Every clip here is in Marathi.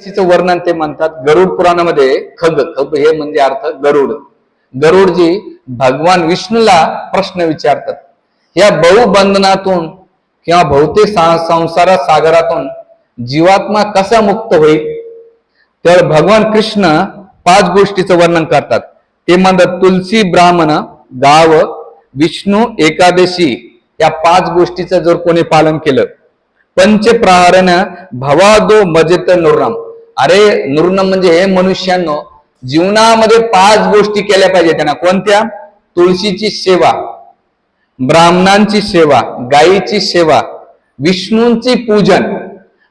वर्णन ते म्हणतात गरुड पुराणामध्ये खग. खग हे म्हणजे अर्थ गरुड. गरुडजी भगवान विष्णूला प्रश्न विचारतात. या बहुबंधनातून किंवा भौतिक संसारा संसार सागरातून जीवात्मा कसा मुक्त होईल? तर भगवान कृष्ण पाच गोष्टीचं वर्णन करतात. ते म्हणतात तुलसी ब्राह्मण गाव विष्णू एकादशी या पाच गोष्टीचं जर कोणी पालन केलं. पंचप्रहारन भवादो मजेत नुरम अरे नुर्नम म्हणजे हे मनुष्यांनो जीवनामध्ये पाच गोष्टी केल्या पाहिजे त्यांना. कोणत्या? तुळशीची सेवा ब्राह्मणांची सेवा गायीची सेवा विष्णूंची पूजन.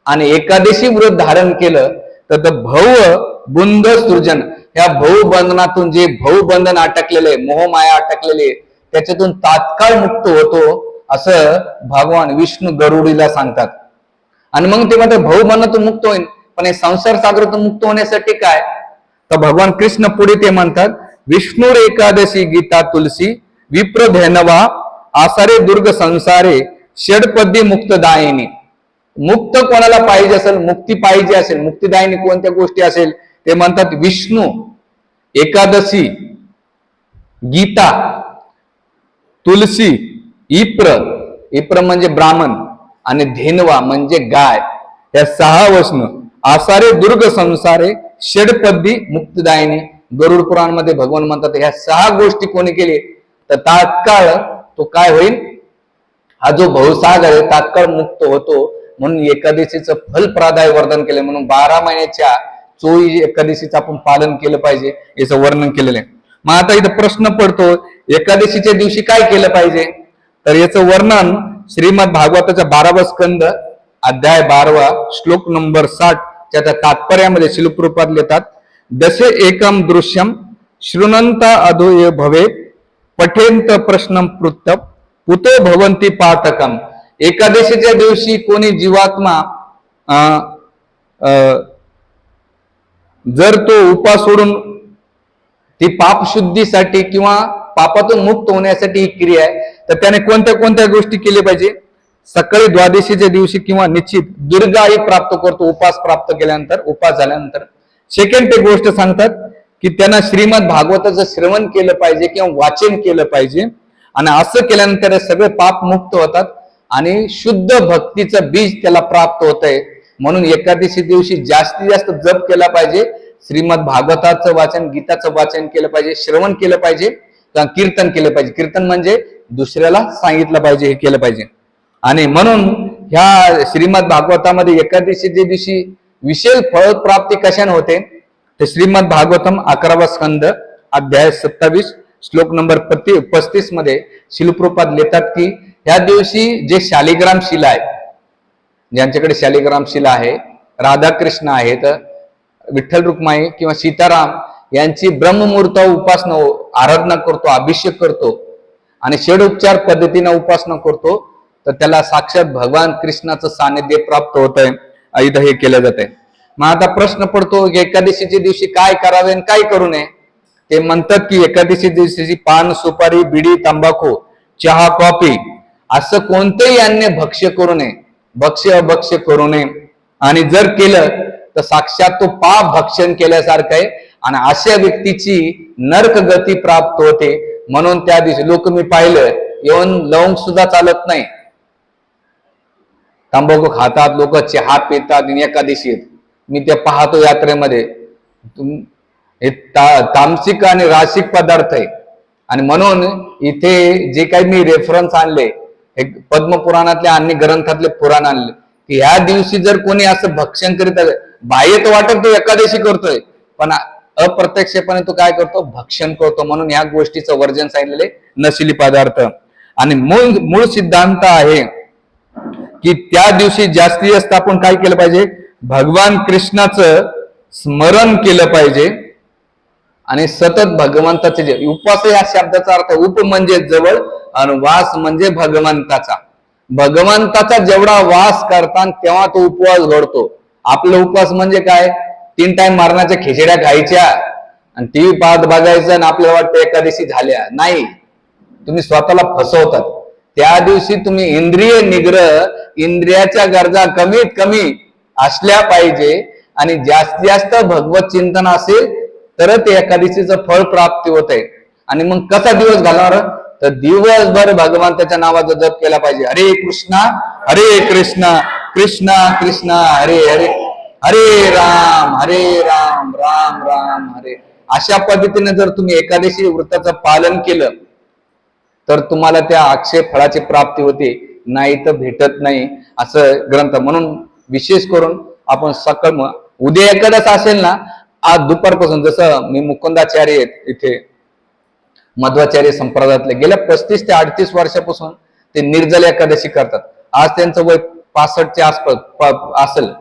आणि एकादशी व्रत धारण केलं तर ते भव बुंद सृजन. या भवबंधनातून जे भवबंधन अटकलेले मोहमाया अटकलेले त्याच्यातून तात्काळ मुक्त होतो असं भगवान विष्णू गरुडीला सांगतात. आणि मग ते म्हणतात भवबंधनातून मुक्त होईल पण हे संसार सागरातून मुक्त होण्यासाठी काय? तर भगवान कृष्ण पुढे ते म्हणतात विष्णू एकादशी गीता तुलसी विप्र धेनवा आसारे दुर्ग संसारे षडपदी मुक्तदायिनी. मुक्त कोणाला पाहिजे असेल? मुक्ती पाहिजे असेल. मुक्तीदायिनी कोणत्या गोष्टी असेल? ते म्हणतात विष्णू एकादशी गीता तुलसी इप्र. इप्र म्हणजे ब्राह्मण आणि धेनवा म्हणजे गाय. या सहा वसणं आसारे दुर्ग संसारे षडपदी मुक्तदायिनी. गरुड पुराणमध्ये भगवान म्हणतात ह्या सहा गोष्टी कोणी केली? तर तात्काळ तो काय होईल हा जो भवसागर आहे तात्काळ मुक्त होतो. म्हणून एकादशीचं फल प्रादाय वर्धन केलं. म्हणून बारा महिन्याच्या चोळी एकादशीचं आपण पालन केलं पाहिजे. याचं वर्णन केलेलं आहे. मग आता इथं प्रश्न पडतो एकादशीच्या दिवशी काय केलं पाहिजे? तर याचं वर्णन श्रीमद भागवताच्या बारावा स्कंद अध्याय बारवा श्लोक नंबर साठ. च्या तात्पर्यामध्ये शिल्परूपात लिहितात दसे एकम दृश्यम शृणंत अधोय भवे पठेंत प्रश्न पृत्त पुतो भवंती पातकम एकादशीच्या दिवशी कोणी जीवात्मा अं, अं, जर तो उपास सोडून ती पापशुद्धीसाठी किंवा पापातून मुक्त होण्यासाठी ही क्रिया आहे तर त्याने कोणत्या कोणत्या गोष्टी केल्या पाहिजे? सकाळी द्वादशीच्या दिवशी किंवा निश्चित दीर्घायी प्राप्त करतो उपास प्राप्त केल्यानंतर उपास झाल्यानंतर. सेकंड ते गोष्ट सांगतात की त्यांना श्रीमद भागवताचं श्रवण केलं पाहिजे किंवा वाचन केलं पाहिजे. आणि असं केल्यानंतर सगळे पाप मुक्त होतात आणि शुद्ध भक्तीचं बीज त्याला प्राप्त होत आहे म्हणून एकादशी दिवशी जास्तीत जास्त जप केला पाहिजे. श्रीमद भागवताचं वाचन गीताचं वाचन केलं पाहिजे श्रवण केलं पाहिजे किंवा कीर्तन केलं पाहिजे. कीर्तन म्हणजे दुसऱ्याला सांगितलं पाहिजे हे केलं पाहिजे. आणि म्हणून ह्या श्रीमद भागवतामध्ये एकादशीच्या दिवशी विशेष फळप्राप्ती कशाने होते? तर श्रीमद भागवतम अकरावा स्कंद अध्याय सत्तावीस श्लोक नंबर पत्ती पस्तीसमध्ये शिलप्रोपात लिहितात की ह्या दिवशी जे शालिग्राम शिला आहे ज्यांच्याकडे शालिग्राम शिला आहे राधाकृष्ण आहेत विठ्ठल रुक्माई किंवा सीताराम यांची ब्रह्ममुहूर्त उपासना आराधना करतो अभिषेक करतो आणि षडोपचार पद्धतीने उपासना करतो तर त्याला साक्षात भगवान कृष्णाचं सानिध्य प्राप्त होत आहे इथं हे केलं जात आहे मग आता प्रश्न पडतो की एकादशीच्या दिवशी काय करावे आणि काय करू नये? ते म्हणतात की एकादशी दिवशी पान सुपारी बिडी तंबाखू चहा कॉफी असं कोणतंही अन्य भक्ष्य करू नये. भक्ष्य अभक्ष्य करू नये. आणि जर केलं तर साक्षात तो पाप भक्षण केल्यासारखं आहे आणि अशा व्यक्तीची नर्क गती प्राप्त होते. म्हणून त्या दिवशी लोक मी पाहिलं येऊन लवंग सुद्धा चालत नाही. तंबाखू खातात लोक चहा पितात आणि एकादशी मी ते पाहतो यात्रेमध्ये. हे ता- तामसिक आणि रासिक पदार्थ आहे. आणि म्हणून इथे जे काही मी रेफरन्स आणले हे पद्मपुराणातले आणि ग्रंथातले पुराण आणले की ह्या दिवशी जर कोणी असं भक्षण करीत आहे, बाह्य तर वाटत तो एकादशी करतोय पण अप्रत्यक्षपणे तो काय करतो? भक्षण करतो. म्हणून या गोष्टीचं वर्जन सांगितलेले नशिली पदार्थ. आणि मूळ मूळ सिद्धांत आहे की त्या दिवशी जास्तीत जास्त आपण काय केलं पाहिजे? भगवान कृष्णाचं स्मरण केलं पाहिजे. आणि सतत भगवंताचे जे उपवास या शब्दाचा अर्थ उप म्हणजे जवळ आणि वास म्हणजे भगवंताचा. भगवंताचा जेवढा वास करतात तेव्हा तो उपवास घडतो. आपला उपवास म्हणजे काय? तीन टाइम मारण्याच्या खिचड्या खायच्या. आणि टीव्ही पाहत बघायचं आणि आपल्याला वाटतं एकादशी झाल्या. नाही. तुम्ही स्वतःला फसवतात. त्या दिवशी तुम्ही इंद्रिय निग्रह इंद्रियाच्या गरजा कमीत कमी असल्या पाहिजे. आणि जास्तीत जास्त भगवत चिंतन असेल तर ते एकादशीचं फळ प्राप्ती होत. आहे आणि मग कसा दिवस घालणार? तर दिवसभर भगवंताच्या नावाचा जप केला पाहिजे. हरे कृष्णा हरे कृष्णा कृष्णा कृष्णा हरे हरे हरे राम हरे राम राम राम हरे. अशा पद्धतीने जर तुम्ही एकादशी व्रताचं पालन केलं तर तुम्हाला त्या अक्षय फळाची प्राप्ती होते. नाही तर भेटत नाही असं ग्रंथ. म्हणून विशेष करून आपण सकाळ मग उद्या एकादश असेल ना आज दुपारपासून जसं मी मुकुंदाचार्य आहेत इथे मध्वाचार्य संप्रदायातले गेल्या पस्तीस ते अडतीस वर्षापासून ते निर्जल एकादशी करतात. आज त्यांचं वय पासष्टच्या आसपास असेल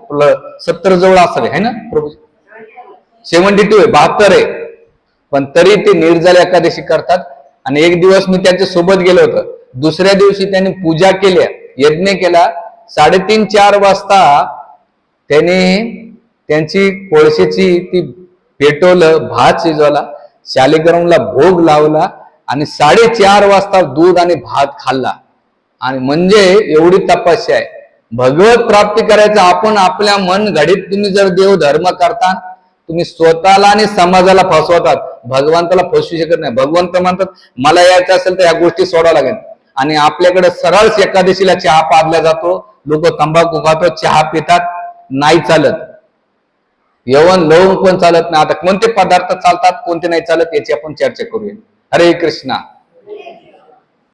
सत्तर जवळ असेल है ना प्रभू? सेव्हन्टी टू आहे बहात्तर आहे. पण तरी ते निर्जल एकादशी करतात. आणि एक दिवस मी त्याच्या सोबत गेलो होतो. दुसऱ्या दिवशी त्यांनी पूजा केल्या यज्ञ केला. साडेतीन चार वाजता त्याने त्यांची कोळशीची ती पेटवलं भात शिजवला शालिग्रामला भोग लावला आणि साडेचार वाजता दूध आणि भात खाल्ला. आणि म्हणजे एवढी तपस्या आहे. भगवत प्राप्ती करायचं आपण आपल्या मन घडीत तुम्ही जर देव धर्म करता तुम्ही स्वतःला आणि समाजाला फसवतात. भगवंताला फसवू शकत नाही. भगवंत म्हणतात मला यायचं असेल तर या गोष्टी सोडावं लागेल. आणि आपल्याकडे सरळ एकादशीला चहा पाजला जातो. लोक तंबाखू खातो चहा पितात. नाही चालत. यवन लवंग पण चालत नाही. आता कोणते पदार्थ चालतात कोणते नाही चालत याची आपण चर्चा करूया. हरे कृष्णा.